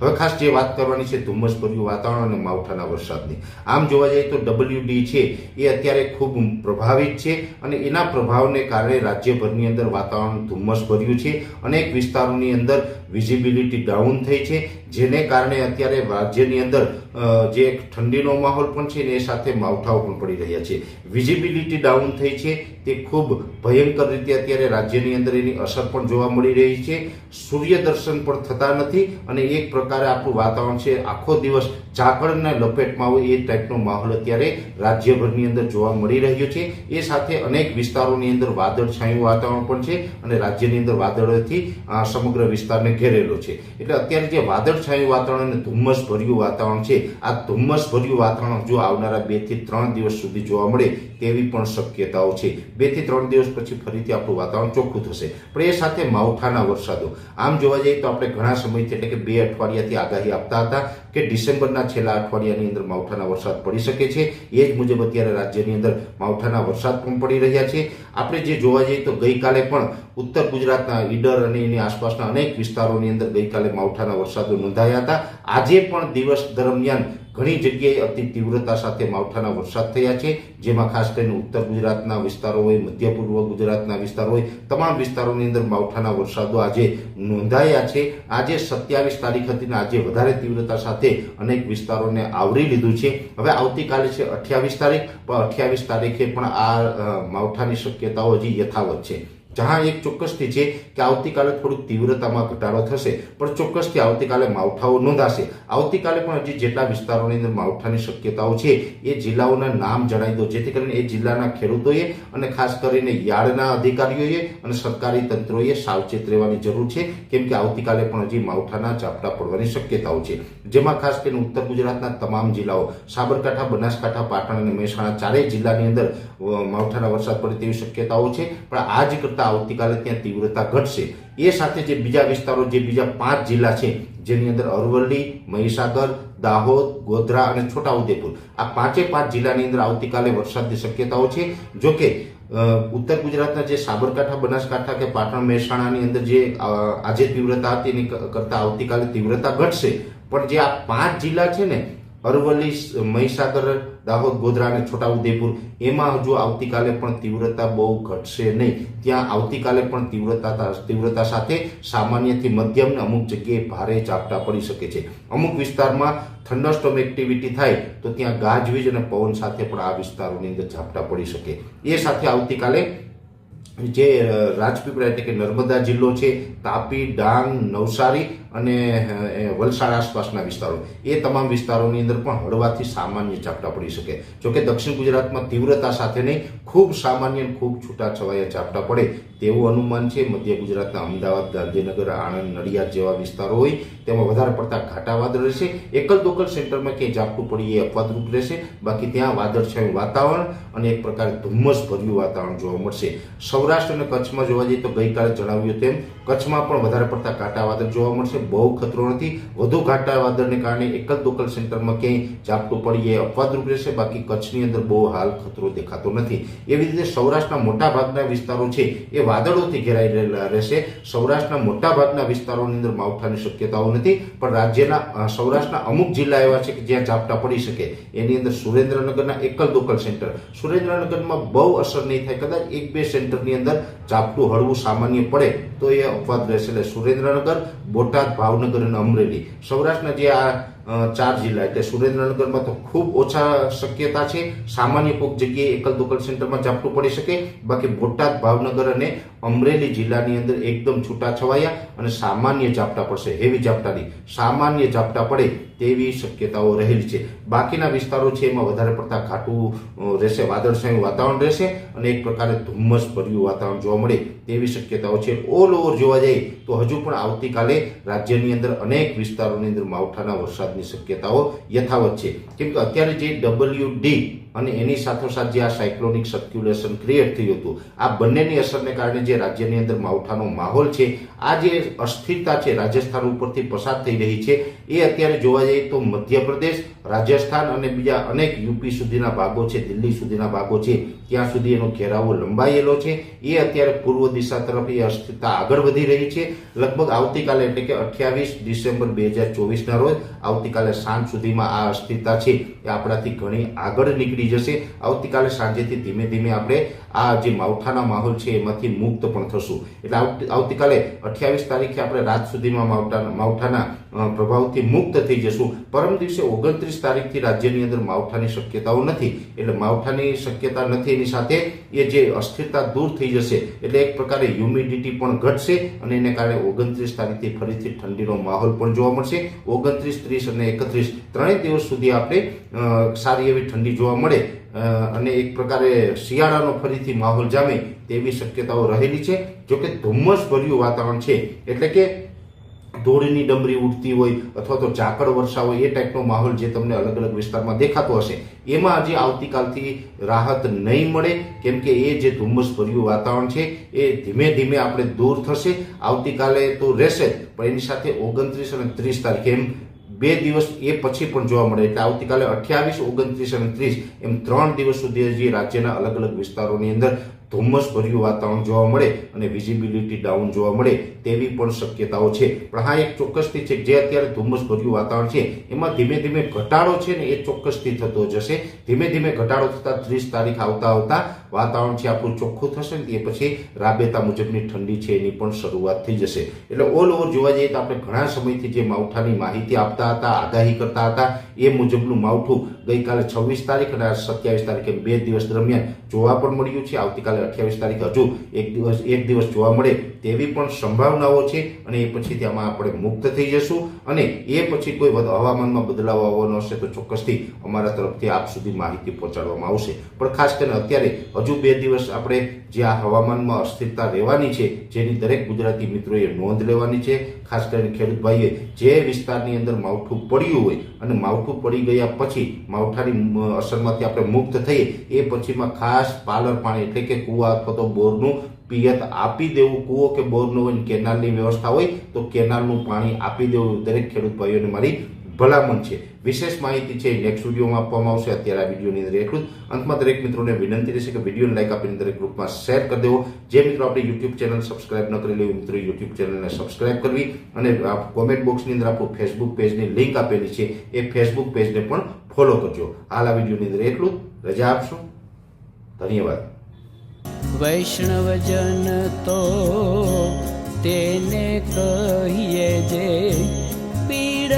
હવે ખાસ જે વાત કરવાની છે, ધુમ્મસભર્યું વાતાવરણ અને માવઠાના વરસાદની. આમ જોવા જઈએ તો ડબલ્યુડી છે, એ અત્યારે ખૂબ પ્રભાવિત છે અને એના પ્રભાવને કારણે રાજ્યભરની અંદર વાતાવરણ ધુમ્મસભર્યું છે અનેક વિસ્તારોની અંદર વિઝિબિલિટી ડાઉન થઈ છે, જેને કારણે અત્યારે રાજ્યની અંદર જે ઠંડીનો માહોલ પણ છે ને એ સાથે માવઠાઓ પણ પડી રહ્યા છે. વિઝિબિલિટી ડાઉન થઈ છે તે ખૂબ ભયંકર રીતે અત્યારે રાજ્યની અંદર એની અસર પણ જોવા મળી રહી છે. સૂર્ય દર્શન પણ થતા નથી અને એક પ્રકારે આપણું વાતાવરણ છે, આખો દિવસ ઝાકળના લપેટમાં હોય એ ટાઈપનો માહોલ અત્યારે રાજ્યભરની અંદર જોવા મળી રહ્યો છે. એ સાથે અનેક વિસ્તારોની અંદર વાદળછાયું વાતાવરણ પણ છે અને રાજ્યની અંદર વાદળોથી સમગ્ર વિસ્તારને ઘેરેલો છે. એટલે અત્યારે જે વાદળછાયું વાતાવરણ અને ધુમ્મસ ભર્યું વાતાવરણ છે, આ ધુમ્મસ ભર્યું વાતાવરણ જો આવનારા બેથી ત્રણ દિવસ સુધી જોવા મળે તેવી પણ શક્યતાઓ છે. બેથી ત્રણ દિવસ પછી ફરીથી આપણું વાતાવરણ ચોખ્ખું થશે. પણ એ સાથે માવઠાના વરસાદો. આમ જોવા જઈએ તો આપણે ઘણા સમયથી એટલે કે બે અઠવાડિયાથી આગાહી આપતા હતા કે ડિસેમ્બરના છેલ્લા અઠવાડિયાની અંદર માવઠાના વરસાદ પડી શકે છે. એ જ મુજબ અત્યારે રાજ્યની અંદર માવઠાના વરસાદ પણ પડી રહ્યા છે. આપણે જે જોવા જઈએ તો ગઈકાલે પણ ઉત્તર ગુજરાતના ઈડર અને એની આસપાસના અનેક વિસ્તારોની અંદર ગઈકાલે માવઠાના વરસાદો નોંધાયા હતા. આજે પણ દિવસ દરમિયાન ઘણી જગ્યાએ અતિ તીવ્રતા સાથે માવઠાના વરસાદ થયા છે, જેમાં ખાસ કરીને ઉત્તર ગુજરાતના વિસ્તારો હોય મધ્ય પૂર્વ ગુજરાતના વિસ્તારો હોય તમામ વિસ્તારોની અંદર માવઠાના વરસાદો આજે નોંધાયા છે. આજે સત્યાવીસ તારીખ હતી ને આજે વધારે તીવ્રતા સાથે અનેક વિસ્તારોને આવરી લીધું છે. હવે આવતીકાલે છે અઠ્યાવીસ તારીખ, પણ અઠ્યાવીસ તારીખે પણ આ માવઠાની શક્યતાઓ હજી યથાવત છે. જહાં એક ચોક્કસથી છે કે આવતીકાલે થોડુંક તીવ્રતામાં ઘટાડો થશે, પણ ચોક્કસથી આવતીકાલે માવઠાઓ નોંધાશે. આવતીકાલે પણ હજી જેટલા વિસ્તારોની અંદર માવઠાની શક્યતાઓ છે, એ જિલ્લાઓના નામ જણાવી દો, જેથી કરીને એ જિલ્લાના ખેડૂતોએ અને ખાસ કરીને યાર્ડના અધિકારીઓએ અને સરકારી તંત્રોએ સાવચેત રહેવાની જરૂર છે, કેમ કે આવતીકાલે પણ હજી માવઠાના ઝાપટા પડવાની શક્યતાઓ છે. જેમાં ખાસ કરીને ઉત્તર ગુજરાતના તમામ જિલ્લાઓ, સાબરકાંઠા, બનાસકાંઠા, પાટણ અને મહેસાણા ચારેય જિલ્લાની અંદર માવઠાના વરસાદ પડે તેવી શક્યતાઓ છે, પણ આજ કરતાં આવતીકાલે ત્યાં તીવ્રતા ઘટશે. એ સાથે જે બીજા વિસ્તારો, જે બીજા પાંચ જિલ્લા છે, જેની અંદર અરવલ્લી, મહીસાગર, દાહોદ, ગોધરા અને છોટાઉદેપુર. આ પાંચે પાંચ જિલ્લાની અંદર આવતીકાલે વરસાદની શક્યતાઓ છે. જો કે ઉત્તર ગુજરાતના જે સાબરકાંઠા, બનાસકાંઠા કે પાટણ મહેસાણાની અંદર જે આજે તીવ્રતા હતી એની કરતાં આવતીકાલે તીવ્રતા ઘટશે. પણ જે આ પાંચ જિલ્લા છે ને અરવલ્લી મહીસાગર, દાહોદ, ગોધરા અને છોટાઉદેપુર, એમાં હજુ આવતીકાલે પણ તીવ્રતા બહુ ઘટશે નહીં. ત્યાં આવતીકાલે પણ તીવ્રતા તીવ્રતા સાથે સામાન્યથી મધ્યમ ને અમુક જગ્યાએ ભારે ઝાપટા પડી શકે છે. અમુક વિસ્તારમાં થંડરસ્ટોમ એક્ટિવિટી થાય તો ત્યાં ગાજવીજ અને પવન સાથે પણ આ વિસ્તારોની અંદર ઝાપટા પડી શકે. એ સાથે આવતીકાલે જે રાજપીપળા એટલે કે નર્મદા જિલ્લો છે, તાપી, ડાંગ, નવસારી અને વલસાડ આસપાસના વિસ્તારો. એ તમામ વિસ્તારોની અંદર પણ હળવાથી સામાન્ય ઝાપટા પડી શકે. જોકે દક્ષિણ ગુજરાતમાં તીવ્રતા સાથે નહીં, ખૂબ સામાન્ય ખૂબ છૂટા છવાયા ઝાપટા પડે તેવું અનુમાન છે. મધ્ય ગુજરાતના અમદાવાદ, ગાંધીનગર, આણંદ, નડિયાદ જેવા વિસ્તારો હોય, તેમાં વધારે પડતા ઘાટા વાદળ રહેશે. એકલ દોકલ સેન્ટરમાં ક્યાંય ઝાપટું પડી એ અપવાદરૂપ રહેશે. બાકી ત્યાં વાદળછાયું વાતાવરણ અને એક પ્રકારે ધુમ્મસ ભર્યું વાતાવરણ જોવા મળશે. સૌરાષ્ટ્ર અને કચ્છમાં જોવા જઈએ તો ગઈકાલે જણાવ્યું તેમ કચ્છમાં પણ વધારે પડતા કાંટા વાદળ જોવા મળશે. બહુ ખતરો નથી. વધુ કાંટા વાદળને કારણે એકલ દોકલ સેન્ટરમાં ક્યાંય ઝાપટું પડી એ અપવાદરૂપ રહેશે. બાકી કચ્છની અંદર બહુ હાલ ખતરો દેખાતો નથી. એવી રીતે સૌરાષ્ટ્રના મોટા ભાગના વિસ્તારો છે એ વાદળોથી ઘેરાઈ રહેલા રહેશે. સૌરાષ્ટ્રના મોટા ભાગના વિસ્તારોની અંદર માવઠાની શક્યતાઓ નથી, પણ રાજ્યના સૌરાષ્ટ્રના અમુક જિલ્લા એવા છે કે જ્યાં ઝાપટા પડી શકે. એની અંદર સુરેન્દ્રનગરના એકલ દોકલ સેન્ટર. સુરેન્દ્રનગરમાં બહુ અસર નહીં થાય. કદાચ એક બે સેન્ટરની અંદર ઝાપટું હળવું સામાન્ય પડે તો એ અપવાદ રહેશે. એટલે સુરેન્દ્રનગર, બોટાદ, ભાવનગર અને અમરેલી. સૌરાષ્ટ્રના જે આ ચાર જિલ્લા એટલે સુરેન્દ્રનગરમાં તો ખૂબ ઓછા શક્યતા છે. સામાન્ય કોઈક જગ્યાએ એકલ દોકલ સેન્ટરમાં ઝાપટું પડી શકે. બાકી બોટાદ, ભાવનગર અને અમરેલી જિલ્લાની અંદર એકદમ છૂટા છવાયા અને સામાન્ય ઝાપટા પડશે. હેવી ઝાપટાની સામાન્ય ઝાપટા પડે તેવી શક્યતાઓ રહેલી છે. બાકીના વિસ્તારો છે એમાં વધારે પડતા ઘાટું રહેશે, વાદળછાયું વાતાવરણ રહેશે અને એક પ્રકારે ધુમ્મસ ભર્યું વાતાવરણ જોવા મળે તેવી શક્યતાઓ છે. ઓલ ઓવર જોવા જઈએ તો હજુ પણ આવતીકાલે રાજ્યની અંદર અનેક વિસ્તારોની અંદર માવઠાના વરસાદની શક્યતાઓ યથાવત છે. કેમ કે અત્યારે જે ડબલ્યુ ડી અને એની સાથોસાથ જે આ સાયક્લોનિક સર્ક્યુલેશન ક્રિએટ થયું હતું, આ બંનેની અસરને કારણે જે રાજ્યની અંદર માવઠાનો માહોલ છે, આ જે અસ્થિરતા છે, રાજસ્થાન ઉપરથી પસાર થઈ રહી છે, એ અત્યારે જોવા જઈએ તો મધ્યપ્રદેશ, રાજસ્થાન અને બીજા અનેક યુપી સુધીના ભાગો છે, દિલ્હી સુધીના ભાગો છે, ત્યાં સુધી એનો ઘેરાવો લંબાયેલો છે, એ અત્યારે પૂર્વ દિશા તરફ એ અસ્થિરતા આગળ વધી રહી છે. લગભગ આવતીકાલે એટલે કે અઠ્યાવીસ ડિસેમ્બર બે હજાર ચોવીસના રોજ આવતીકાલે સાંજ સુધીમાં આ અસ્થિરતા છે એ આપણાથી ઘણી આગળ નીકળી જશે. આવતીકાલે સાંજેથી ધીમે ધીમે આપણે આ જે માવઠાના માહોલ છે, એમાંથી મુક્ત પણ થશું. એટલે આવતી- આવતીકાલે અઠ્યાવીસ તારીખે આપણે રાત સુધીમાં માવઠાના માવઠાના પ્રભાવથી મુક્ત થઈ જશું. પરમ દિવસે ઓગણત્રીસ તારીખથી રાજ્યની અંદર માવઠાની શક્યતાઓ નથી. એટલે માવઠાની શક્યતા નથી એની સાથે એ જે અસ્થિરતા દૂર થઈ જશે, એટલે એક પ્રકારે હ્યુમિડિટી પણ ઘટશે અને એને કારણે ઓગણત્રીસ તારીખથી ફરીથી ઠંડીનો માહોલ પણ જોવા મળશે. ઓગણત્રીસ, ત્રીસ અને એકત્રીસ ત્રણેય દિવસ સુધી આપણે સારી એવી ઠંડી જોવા મળે. અને એક પ્રકારે શિયાળાનો ફરીથી માહોલ જામે તેવી શક્યતાઓ રહેલી છે. જોકે ધુમ્મસ ભર્યું વાતાવરણ છે, એટલે કે ધૂળની ડમરી ઉડતી હોય અથવા તો ઝાકળ વર્ષા હોય, એ ટાઈપનો માહોલ જે તમને અલગ અલગ વિસ્તારમાં દેખાતો હશે. એમાં હજી આવતીકાલથી રાહત નહીં મળે, કેમ કે એ જે ધુમ્મસ ભર્યું વાતાવરણ છે, એ ધીમે ધીમે આપણે દૂર થશે. આવતીકાલે તો રહેશે પણ એની સાથે ઓગણત્રીસ અને ત્રીસ તારીખે એમ બે દિવસ એ પછી પણ જોવા મળે. એટલે આવતીકાલે અઠ્યાવીસ, ઓગણત્રીસ અને ત્રીસ એમ ત્રણ દિવસ સુધી હજી રાજ્યના અલગ અલગ વિસ્તારોની અંદર ધુમ્મસ ભર્યું વાતાવરણ જોવા મળે અને વિઝિબિલિટી ડાઉન જોવા મળે તેવી પણ શક્યતાઓ છે. પણ હા, એક ચોક્કસથી છે જે અત્યારે ધુમ્મસભર્યું વાતાવરણ છે, એમાં ધીમે ધીમે ઘટાડો છે ને એ ચોક્કસથી થતો જશે. ધીમે ધીમે ઘટાડો થતાં ત્રીસ તારીખ આવતા આવતા વાતાવરણ છે આપણું ચોખ્ખું થશે ને એ પછી રાબેતા મુજબની ઠંડી છે એની પણ શરૂઆત થઈ જશે. એટલે ઓલ ઓવર જોવા જઈએ તો આપણે ઘણા સમયથી જે માવઠાની માહિતી આપતા હતા, આગાહી કરતા હતા, એ મુજબનું માવઠું ગઈકાલે છવ્વીસ તારીખ અને સત્યાવીસ તારીખે બે દિવસ દરમિયાન જોવા પણ મળ્યું છે. આવતીકાલે અઠ્યાવીસ તારીખ હજુ એક દિવસ એક દિવસ જોવા મળે તેવી પણ સંભાવનાઓ છે અને એ પછી તેમાં આપણે મુક્ત થઈ જશું. અને એ પછી કોઈ હવામાનમાં બદલાવ આવવાનો હશે તો ચોક્કસથી અમારા તરફથી આપ સુધી માહિતી પહોંચાડવામાં આવશે. પણ ખાસ કરીને અત્યારે હજુ બે દિવસ આપણે જે આ હવામાનમાં અસ્થિરતા રહેવાની છે, જેની દરેક ગુજરાતી મિત્રોએ નોંધ લેવાની છે. ખાસ કરીને ખેડૂત ભાઈએ જે વિસ્તારની અંદર માવઠું પડ્યું હોય અને માવઠું પડી ગયા પછી માવઠાની અસરમાંથી આપણે મુક્ત થઈએ, એ પછીમાં ખાસ પાલર પાણી એટલે કે કૂવા અથવા તો બોરનું પિયત આપી દેવું. કૂવો કે બોરનું હોય કેનાલની વ્યવસ્થા હોય, તો કેનાલનું પાણી આપી દેવું દરેક ખેડૂત ભાઈઓને મારી ભલામણ છે. વિશેષ માહિતી છે. નેક્સ્ટ વિડીયોમાં આપવામાં આવશે. અત્યારે આ વિડીયોની અંદર એટલું જ. અંતમાં દરેક મિત્રોને વિનંતી રહેશે કે વિડીયોને લાઇક આપીને દરેક ગ્રુપમાં શેર કરી દેવો. જે મિત્રો આપણે યુટ્યુબ ચેનલ સબસ્ક્રાઇબ ન કરેલી હોય, મિત્રો યુટ્યુબ ચેનલને સબસ્ક્રાઇબ કરવી અને કોમેન્ટ બોક્સની અંદર આપણું ફેસબુક પેજની લિંક આપેલી છે. એ ફેસબુક પેજને પણ ફોલો કરજો. હાલ આ વિડીયોની અંદર એટલું રજા આપશો. ધન્યવાદ. વૈષ્ણવજન તો તેને કહીએ જે પીડ